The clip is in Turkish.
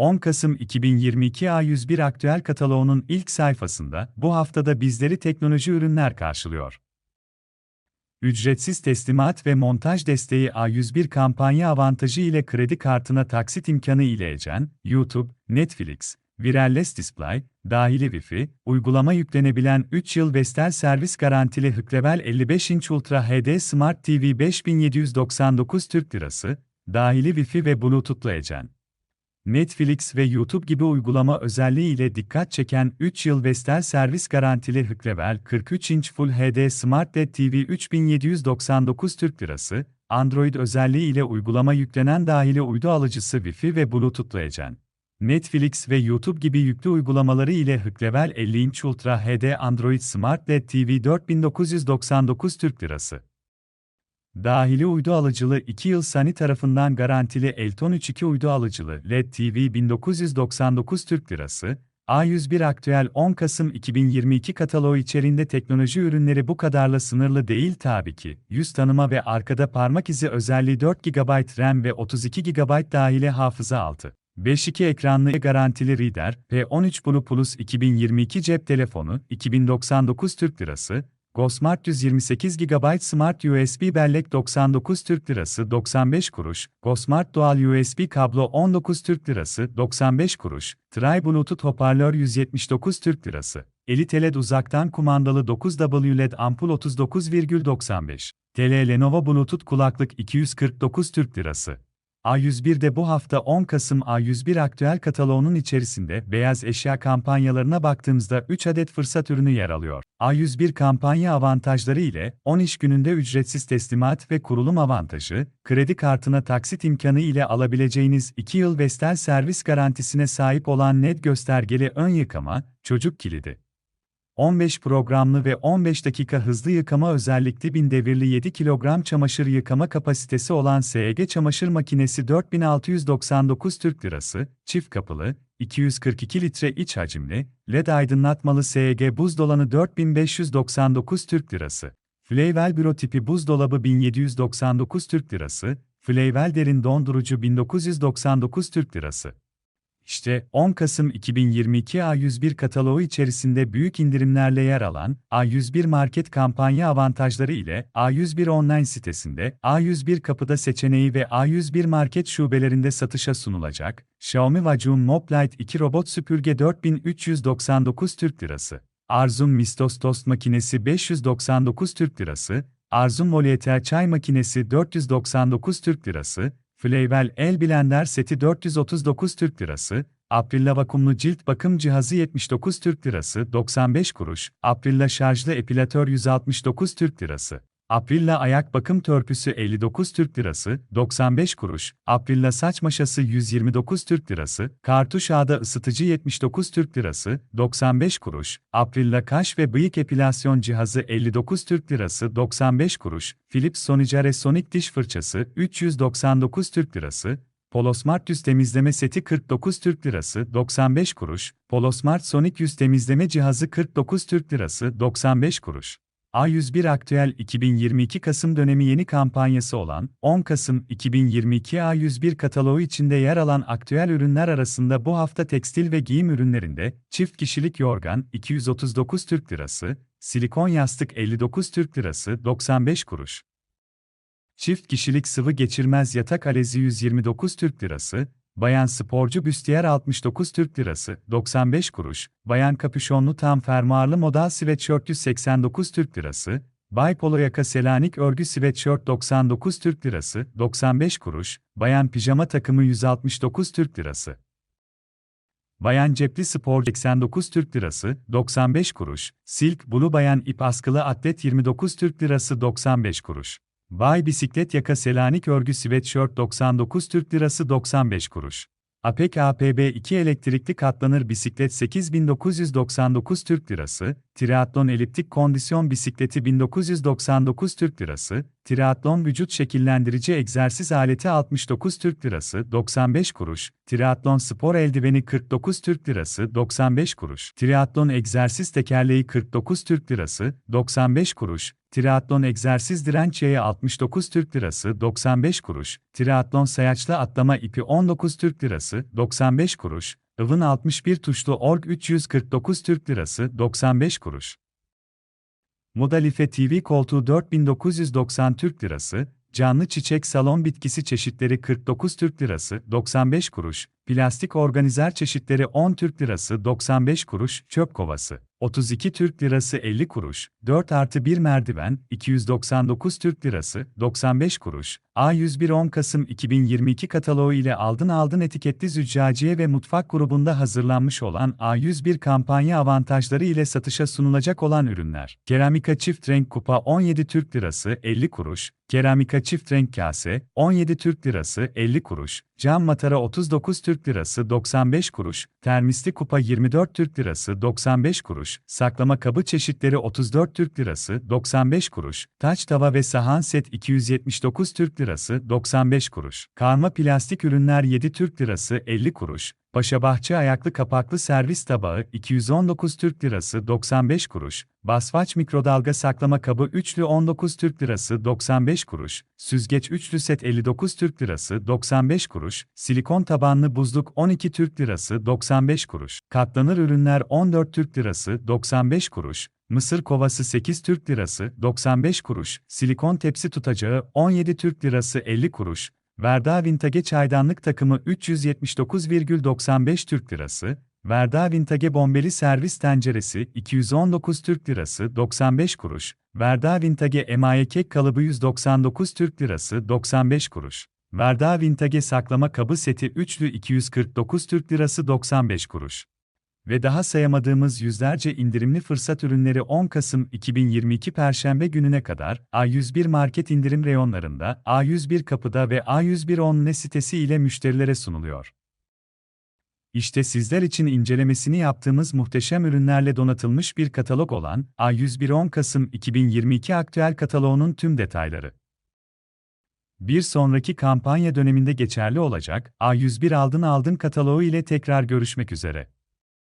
10 Kasım 2022 A101 aktüel kataloğunun ilk sayfasında bu haftada bizleri teknoloji ürünler karşılıyor. Ücretsiz teslimat ve montaj desteği A101 kampanya avantajı ile kredi kartına taksit imkanı ile Ecen, YouTube, Netflix, Wireless Display, dahili Wi-Fi, uygulama yüklenebilen 3 yıl Vestel servis garantili Hıklevel 55 inç Ultra HD Smart TV 5799 Türk Lirası, dahili Wi-Fi ve Bluetooth'lu Ecen. Netflix ve YouTube gibi uygulama özelliği ile dikkat çeken 3 yıl Vestel servis garantili Hıklevel 43 inç Full HD Smart LED TV 3799 Türk Lirası, Android özelliği ile uygulama yüklenen dahili uydu alıcısı Wi-Fi ve Bluetooth'lu Ecen. Netflix ve YouTube gibi yüklü uygulamaları ile Hıklevel 50 inç Ultra HD Android Smart LED TV 4999 Türk Lirası. Dahili uydu alıcılı 2 yıl Sani tarafından garantili Elton 3.2 uydu alıcılı LED TV 1999 Türk Lirası, A101 aktüel 10 Kasım 2022 kataloğu içerisinde teknoloji ürünleri bu kadarla sınırlı değil tabii ki. Yüz tanıma ve arkada parmak izi özelliği 4 GB RAM ve 32 GB dahili hafıza altı. 5.2 ekranlı garantili Reader, P13 Blue Plus 2022 cep telefonu, 2099 Türk Lirası, GoSmart 128 GB Smart USB bellek 99 Türk Lirası 95 kuruş, GoSmart Dual USB kablo 19 Türk Lirası 95 kuruş, Tri Bluetooth hoparlör 179 Türk Lirası, Elite LED uzaktan kumandalı 9W LED ampul 39,95 TL Lenovo Bluetooth kulaklık 249 Türk Lirası. A101'de bu hafta 10 Kasım A101 aktüel kataloğunun içerisinde beyaz eşya kampanyalarına baktığımızda 3 adet fırsat ürünü yer alıyor. A101 kampanya avantajları ile 10 iş gününde ücretsiz teslimat ve kurulum avantajı, kredi kartına taksit imkanı ile alabileceğiniz 2 yıl Vestel servis garantisine sahip olan net göstergeli ön yıkama, çocuk kilidi. 15 programlı ve 15 dakika hızlı yıkama özellikli bin devirli 7 kilogram çamaşır yıkama kapasitesi olan SEG çamaşır makinesi 4699 Türk Lirası, çift kapılı, 242 litre iç hacimli, LED aydınlatmalı SEG buzdolabı 4599 Türk Lirası. Flavel büro tipi buzdolabı 1799 Türk Lirası, Flavel derin dondurucu 1999 Türk Lirası. İşte 10 Kasım 2022 A101 kataloğu içerisinde büyük indirimlerle yer alan A101 Market kampanya avantajları ile A101 online sitesinde A101 kapıda seçeneği ve A101 Market şubelerinde satışa sunulacak Xiaomi Vacuum Mop Lite 2 robot süpürge 4399 Türk Lirası. Arzum Mistos tost makinesi 599 Türk Lirası, Arzum Volieter çay makinesi 499 Türk Lirası, Flavel El Blender seti 439 Türk Lirası, Aprilla vakumlu cilt bakım cihazı 79 Türk Lirası 95 kuruş, Aprilla şarjlı epilatör 169 Türk Lirası. Aprilla ayak bakım törpüsü 59 Türk Lirası, 95 kuruş, Aprilla saç maşası 129 Türk Lirası, kartuş ağda ısıtıcı 79 Türk Lirası, 95 kuruş, Aprilla kaş ve bıyık epilasyon cihazı 59 Türk Lirası, 95 kuruş, Philips Sonicare Sonic diş fırçası 399 Türk Lirası, Polosmart yüz temizleme seti 49 Türk Lirası 95 kuruş, Polosmart Sonic yüz temizleme cihazı 49 Türk Lirası 95 kuruş. A101 Aktüel 2022 Kasım dönemi yeni kampanyası olan 10 Kasım 2022 A101 kataloğu içinde yer alan aktüel ürünler arasında bu hafta tekstil ve giyim ürünlerinde çift kişilik yorgan 239 Türk Lirası, silikon yastık 59 Türk Lirası 95 kuruş. Çift kişilik sıvı geçirmez yatak alezi 129 Türk Lirası, Bayan sporcu büstiyer 69 Türk Lirası, 95 kuruş, bayan kapüşonlu tam fermuarlı modal sweatshirt 189 Türk Lirası, Bay Polo yaka Selanik örgü sweatshirt 99 Türk Lirası, 95 kuruş, bayan pijama takımı 169 Türk Lirası. Bayan cepli spor 89 Türk Lirası, 95 kuruş, Silk Blue bayan ip askılı atlet 29 Türk Lirası 95 kuruş. Bay bisiklet yaka Selanik örgü sweatshirt 99 Türk Lirası 95 kuruş. APEK APB2 elektrikli katlanır bisiklet 8999 Türk Lirası, Triatlon eliptik kondisyon bisikleti 1999 Türk Lirası, Triatlon vücut şekillendirici egzersiz aleti 69 Türk Lirası 95 kuruş, Triatlon spor eldiveni 49 Türk Lirası 95 kuruş, Triatlon egzersiz tekerleği 49 Türk Lirası 95 kuruş, Triatlon egzersiz direnç yayı 69 Türk Lirası 95 kuruş, Triatlon sayaçlı atlama ipi 19 Türk Lirası 95 kuruş, Ivın 61 tuşlu org 349 Türk Lirası 95 kuruş. Modalife TV koltuğu 4990 Türk Lirası, canlı çiçek salon bitkisi çeşitleri 49 Türk Lirası 95 kuruş, plastik organizer çeşitleri 10 Türk Lirası 95 kuruş, çöp kovası 32 Türk Lirası 50 kuruş, 4 artı 1 merdiven 299 Türk Lirası 95 kuruş, A101 10 Kasım 2022 kataloğu ile aldın aldın etiketli züccaciye ve mutfak grubunda hazırlanmış olan A101 kampanya avantajları ile satışa sunulacak olan ürünler. Keramika çift renk kupa 17 Türk Lirası 50 kuruş, keramika çift renk kase 17 Türk Lirası 50 kuruş, cam matara 39 Türk Lirası 95 kuruş, termisli kupa 24 Türk Lirası 95 kuruş, saklama kabı çeşitleri 34 Türk Lirası 95 kuruş, taç tava ve sahan set 279 Türk Lirası 95 kuruş, karma plastik ürünler 7 Türk Lirası 50 kuruş, Paşabahçe ayaklı kapaklı servis tabağı 219 Türk Lirası 95 kuruş, Basfaç mikrodalga saklama kabı üçlü 19 Türk Lirası 95 kuruş, süzgeç üçlü set 59 Türk Lirası 95 kuruş, silikon tabanlı buzluk 12 Türk Lirası 95 kuruş, katlanır ürünler 14 Türk Lirası 95 kuruş, Mısır kovası 8 Türk Lirası 95 kuruş, silikon tepsi tutacağı 17 Türk Lirası 50 kuruş, Verda Vintage çaydanlık takımı 379,95 Türk Lirası, Verda Vintage bombeli servis tenceresi 219 Türk Lirası 95 kuruş, Verda Vintage emaye kek kalıbı 199 Türk Lirası 95 kuruş. Verda Vintage saklama kabı seti üçlü 249 Türk Lirası 95 kuruş ve daha sayamadığımız yüzlerce indirimli fırsat ürünleri 10 Kasım 2022 Perşembe gününe kadar A101 market indirim reyonlarında, A101 kapıda ve A101 online sitesi ile müşterilere sunuluyor. İşte sizler için incelemesini yaptığımız muhteşem ürünlerle donatılmış bir katalog olan A101 10 Kasım 2022 aktüel kataloğunun tüm detayları. Bir sonraki kampanya döneminde geçerli olacak A101 aldın aldın kataloğu ile tekrar görüşmek üzere.